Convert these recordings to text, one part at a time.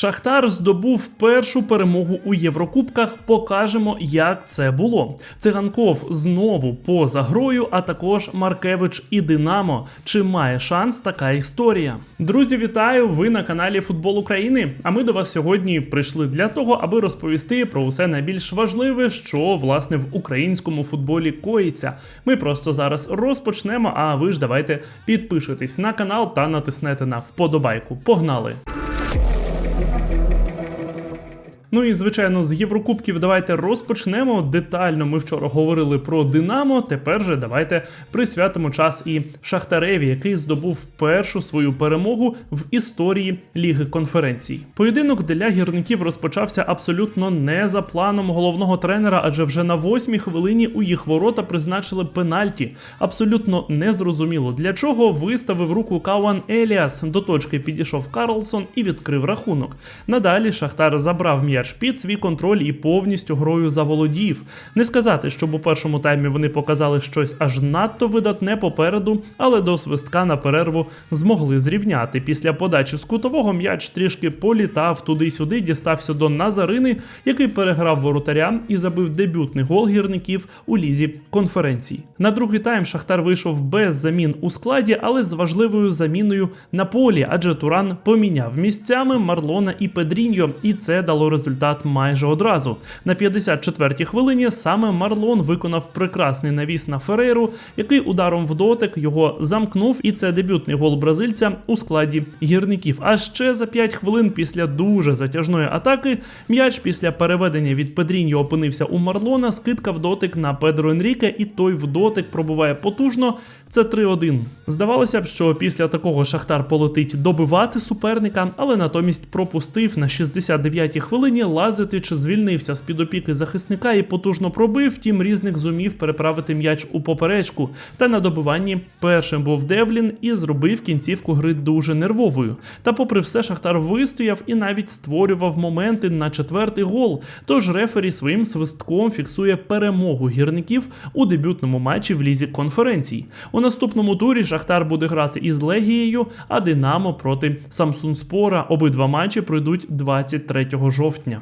Шахтар здобув першу перемогу у Єврокубках. Покажемо, як це було. Циганков знову поза грою, а також Маркевич і Динамо. Чи має шанс така історія? Друзі, вітаю! Ви на каналі Футбол України. А ми до вас сьогодні прийшли для того, аби розповісти про усе найбільш важливе, що власне в українському футболі коїться. Ми просто зараз розпочнемо. А ви ж давайте підпишитесь на канал та натиснете на вподобайку. Погнали! Ну і звичайно, з Єврокубків давайте розпочнемо. Детально ми вчора говорили про Динамо. Тепер же давайте присвятимо час і Шахтареві, який здобув першу свою перемогу в історії Ліги конференцій. Поєдинок для гірників розпочався абсолютно не за планом головного тренера, адже вже на восьмій хвилині у їх ворота призначили пенальті. Абсолютно незрозуміло для чого виставив руку Кауан Еліас. До точки підійшов Карлсон і відкрив рахунок. Надалі Шахтар забрав м'яч м'яч під свій контроль і повністю грою заволодів. Не сказати, щоб у першому таймі вони показали щось аж надто видатне попереду, але до свистка на перерву змогли зрівняти. Після подачі з кутового м'яч трішки політав туди-сюди, дістався до Назарини, який переграв воротаря і забив дебютний гол гірників у лізі конференцій. На другий тайм Шахтар вийшов без замін у складі, але з важливою заміною на полі, адже Туран поміняв місцями Марлона і Педріньо, і це дало результат результат майже одразу. На 54-й хвилині саме Марлон виконав прекрасний навіс на Ферейру, який ударом в дотик його замкнув, і це дебютний гол бразильця у складі гірників. А ще за 5 хвилин після дуже затяжної атаки м'яч після переведення від Педріньо опинився у Марлона, скидка в дотик на Педро Енріке, і той в дотик пробуває потужно. Це 3-1. Здавалося б, що після такого Шахтар полетить добивати суперника, але натомість пропустив на 69-й хвилині Нині Лазетич звільнився з під опіки захисника і потужно пробив, втім різник зумів переправити м'яч у поперечку. Та на добиванні першим був Девлін і зробив кінцівку гри дуже нервовою. Та, попри все, Шахтар вистояв і навіть створював моменти на четвертий гол. Тож рефері своїм свистком фіксує перемогу гірників у дебютному матчі в лізі конференцій. У наступному турі Шахтар буде грати із Легією, а Динамо проти Самсунспора. Обидва матчі пройдуть 23 жовтня жовтня.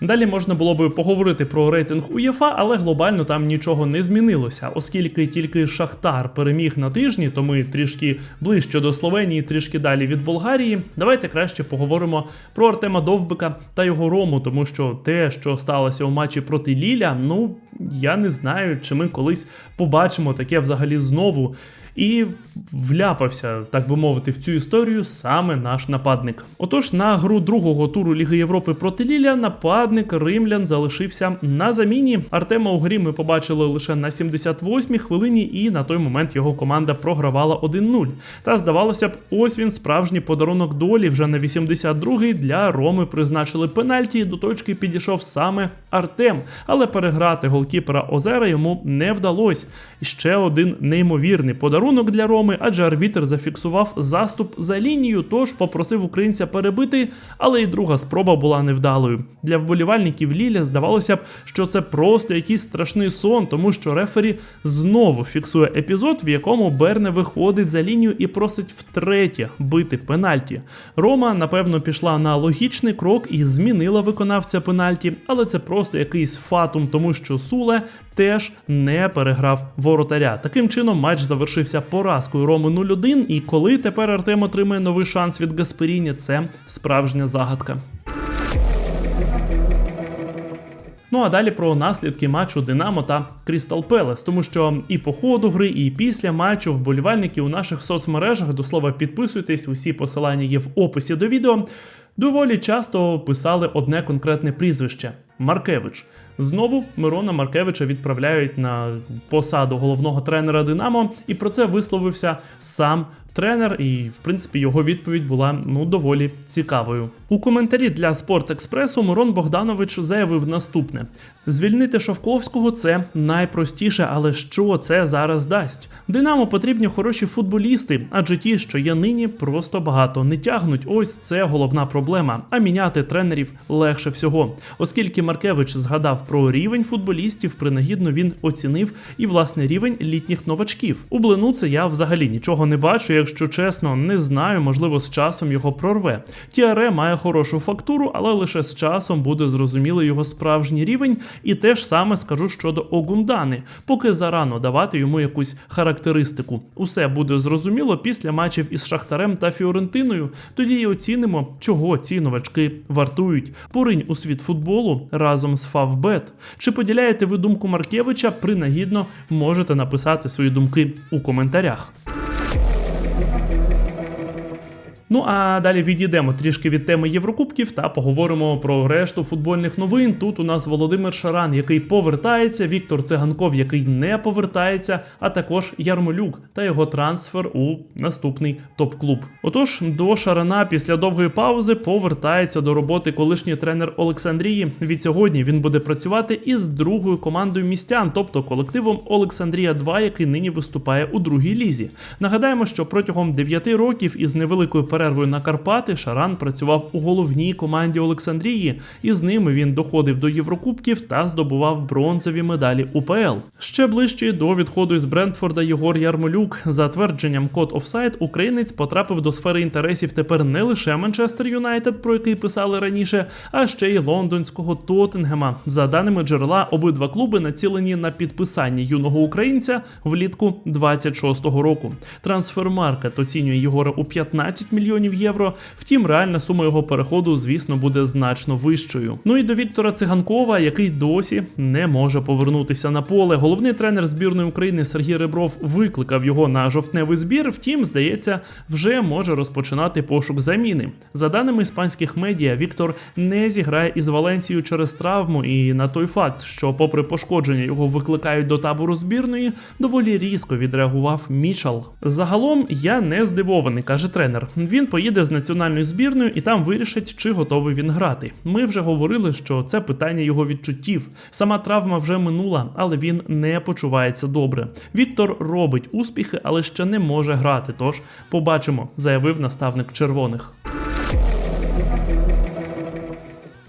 Далі можна було би поговорити про рейтинг УЄФА, але глобально там нічого не змінилося, оскільки тільки Шахтар переміг на тижні, то ми трішки ближче до Словенії, трішки далі від Болгарії. Давайте краще поговоримо про Артема Довбика та його рому, тому що те, що сталося у матчі проти Ліля, ну я не знаю, чи ми колись побачимо таке взагалі знову. І вляпався, так би мовити, в цю історію саме наш нападник. Отож, на гру другого туру Ліги Європи проти Ліля нападник римлян залишився на заміні. Артема у грі ми побачили лише на 78-й хвилині, і на той момент його команда програвала 1-0. Та здавалося б, ось він справжній подарунок долі. Вже на 82-й для Роми призначили пенальті. До точки підійшов саме Артем, але переграти голкіпера Озера йому не вдалося. І ще один неймовірний подарунок для Роми, адже арбітер зафіксував заступ за лінію, тож попросив українця перебити, але і друга спроба була невдалою. Для вболівальників Ліля здавалося б, що це просто якийсь страшний сон, тому що рефері знову фіксує епізод, в якому Берне виходить за лінію і просить втретє бити пенальті. Рома, напевно, пішла на логічний крок і змінила виконавця пенальті, але це просто якийсь фатум, тому що Суле теж не переграв воротаря. Таким чином, матч завершився поразкою Роми 0-1, І коли тепер Артем отримає новий шанс від Гасперіні, це справжня загадка. Ну а далі про наслідки матчу Динамо та Крістал Пелес, тому що і по ходу гри, і після матчу вболівальники у наших соцмережах до слова підписуйтесь, усі посилання є в описі до відео. Доволі часто писали одне конкретне прізвище Маркевич. Знову Мирона Маркевича відправляють на посаду головного тренера Динамо, і про це висловився сам тренер. І, в принципі, його відповідь була ну доволі цікавою. У коментарі для Спорт-Експресу Мирон Богданович заявив наступне: звільнити Шовковського це найпростіше, але що це зараз дасть? Динамо потрібні хороші футболісти, адже ті, що є нині, просто багато не тягнуть. Ось це головна проблема. А міняти тренерів легше всього, оскільки Маркевич згадав про рівень футболістів, принагідно він оцінив і власне рівень літніх новачків. У блину це я взагалі нічого не бачу. Якщо чесно, не знаю, можливо, з часом його прорве. Тіаре має хорошу фактуру, але лише з часом буде зрозумілий його справжній рівень. І те ж саме скажу щодо Огундани, поки зарано давати йому якусь характеристику. Усе буде зрозуміло після матчів із Шахтарем та Фіорентиною. Тоді і оцінимо, чого ці новачки вартують. Поринь у світ футболу разом з Фавбет. Чи поділяєте ви думку Маркевича? Принагідно можете написати свої думки у коментарях. Ну а далі відійдемо трішки від теми Єврокубків та поговоримо про решту футбольних новин. Тут у нас Володимир Шаран, який повертається, Віктор Циганков, який не повертається, а також Ярмолюк та його трансфер у наступний топ-клуб. Отож, до Шарана після довгої паузи повертається до роботи колишній тренер Олександрії. Від сьогодні він буде працювати із другою командою містян, тобто колективом Олександрія 2 який нині виступає у другій лізі. Нагадаємо, що протягом 9 років із невеликою перервою на Карпати Шаран працював у головній команді Олександрії, і з ними він доходив до Єврокубків та здобував бронзові медалі УПЛ. Ще ближче до відходу із Брентфорда Єгор Ярмолюк. За твердженням код офсайд, українець потрапив до сфери інтересів тепер не лише Манчестер Юнайтед, про який писали раніше, а ще й лондонського Тоттенгема. За даними джерела, обидва клуби націлені на підписання юного українця влітку 26-го року. Трансфермаркет оцінює Єгора у 15 мільйонів євро. Втім, реальна сума його переходу, звісно, буде значно вищою. Ну і до Віктора Циганкова, який досі не може повернутися на поле. Головний тренер збірної України Сергій Ребров викликав його на жовтневий збір. Втім, здається, вже може розпочинати пошук заміни. За даними іспанських медіа, Віктор не зіграє із Валенцією через травму, і на той факт, що, попри пошкодження, його викликають до табору збірної, доволі різко відреагував Мічал. Загалом я не здивований, каже тренер. Він поїде з національною збірною і там вирішить, чи готовий він грати. Ми вже говорили, що це питання його відчуттів. Сама травма вже минула, але він не почувається добре. Віктор робить успіхи, але ще не може грати. Тож побачимо, заявив наставник червоних.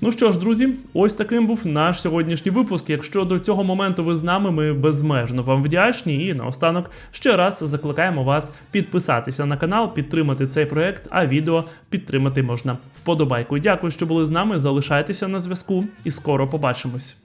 Ну що ж, друзі, ось таким був наш сьогоднішній випуск. Якщо до цього моменту ви з нами, ми безмежно вам вдячні. І наостанок ще раз закликаємо вас підписатися на канал, підтримати цей проект, а відео підтримати можна вподобайку. Дякую, що були з нами. Залишайтеся на зв'язку і скоро побачимось.